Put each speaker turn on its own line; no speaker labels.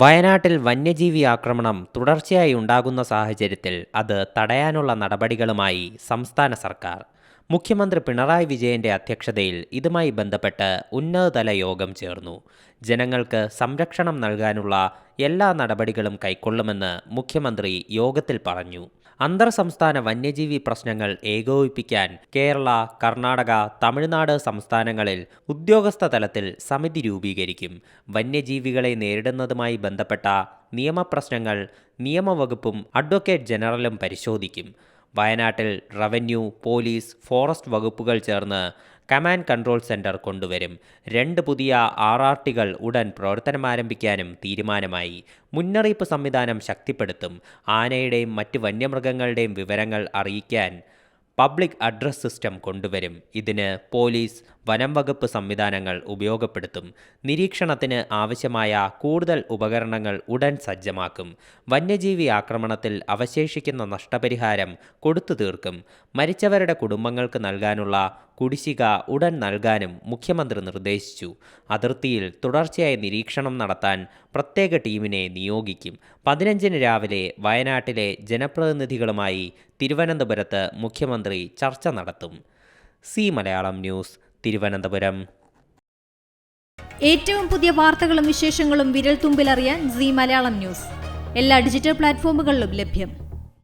വയനാട്ടിൽ വന്യജീവി ആക്രമണം തുടർച്ചയായി ഉണ്ടാകുന്ന സാഹചര്യത്തിൽ അത് തടയാനുള്ള നടപടികളുമായി സംസ്ഥാന സർക്കാർ. മുഖ്യമന്ത്രി പിണറായി വിജയന്റെ അധ്യക്ഷതയിൽ ഇതുമായി ബന്ധപ്പെട്ട് ഉന്നതതല യോഗം ചേർന്നു. ജനങ്ങൾക്ക് സംരക്ഷണം നൽകാനുള്ള എല്ലാ നടപടികളും കൈക്കൊള്ളുമെന്ന് മുഖ്യമന്ത്രി യോഗത്തിൽ പറഞ്ഞു. അന്തർ സംസ്ഥാന വന്യജീവി പ്രശ്നങ്ങൾ ഏകോപിപ്പിക്കാൻ കേരള കർണാടക തമിഴ്നാട് സംസ്ഥാനങ്ങളിൽ ഉദ്യോഗസ്ഥ തലത്തിൽ സമിതി രൂപീകരിക്കും. വന്യജീവികളെ നേരിടുന്നതുമായി ബന്ധപ്പെട്ട നിയമപ്രശ്നങ്ങൾ നിയമവകുപ്പും അഡ്വക്കേറ്റ് ജനറലും പരിശോധിക്കും. വയനാട്ടിൽ റവന്യൂ പോലീസ് ഫോറസ്റ്റ് വകുപ്പുകൾ ചേർന്ന് കമാൻഡ് കൺട്രോൾ സെന്റർ കൊണ്ടുവരും. രണ്ട് പുതിയ ആർ ആർ ടികൾ ഉടൻ പ്രവർത്തനമാരംഭിക്കാനും തീരുമാനമായി. മുന്നറിയിപ്പ് സംവിധാനം ശക്തിപ്പെടുത്തും. ആനയുടെയും മറ്റ് വന്യമൃഗങ്ങളുടെയും വിവരങ്ങൾ അറിയിക്കാൻ പബ്ലിക് അഡ്രസ് സിസ്റ്റം കൊണ്ടുവരും. ഇതിന് പോലീസ് വനം വകുപ്പ് സംവിധാനങ്ങൾ ഉപയോഗപ്പെടുത്തും. നിരീക്ഷണത്തിന് ആവശ്യമായ കൂടുതൽ ഉപകരണങ്ങൾ ഉടൻ സജ്ജമാക്കും. വന്യജീവി ആക്രമണത്തിൽ അവശേഷിക്കുന്ന നഷ്ടപരിഹാരം കൊടുത്തു തീർക്കും. മരിച്ചവരുടെ കുടുംബങ്ങൾക്ക് നൽകാനുള്ള കുടിശ്ശിക ഉടൻ നൽകാനും മുഖ്യമന്ത്രി നിർദ്ദേശിച്ചു. അതിർത്തിയിൽ തുടർച്ചയായി നിരീക്ഷണം നടത്താൻ പ്രത്യേക ടീമിനെ നിയോഗിക്കും. പതിനഞ്ചിന് രാവിലെ വയനാട്ടിലെ ജനപ്രതിനിധികളുമായി തിരുവനന്തപുരത്ത് മുഖ്യമന്ത്രി ചർച്ച നടത്തും. C Malayalam news Thiruvananthapuram.
ഏറ്റവും പുതിയ വാർത്തകളും വിശേഷങ്ങളും വിരൽ തുമ്പിലറിയാൻ സി മലയാളം ന്യൂസ്. എല്ലാ ഡിജിറ്റൽ പ്ലാറ്റ്ഫോമുകളിലും ലഭ്യം.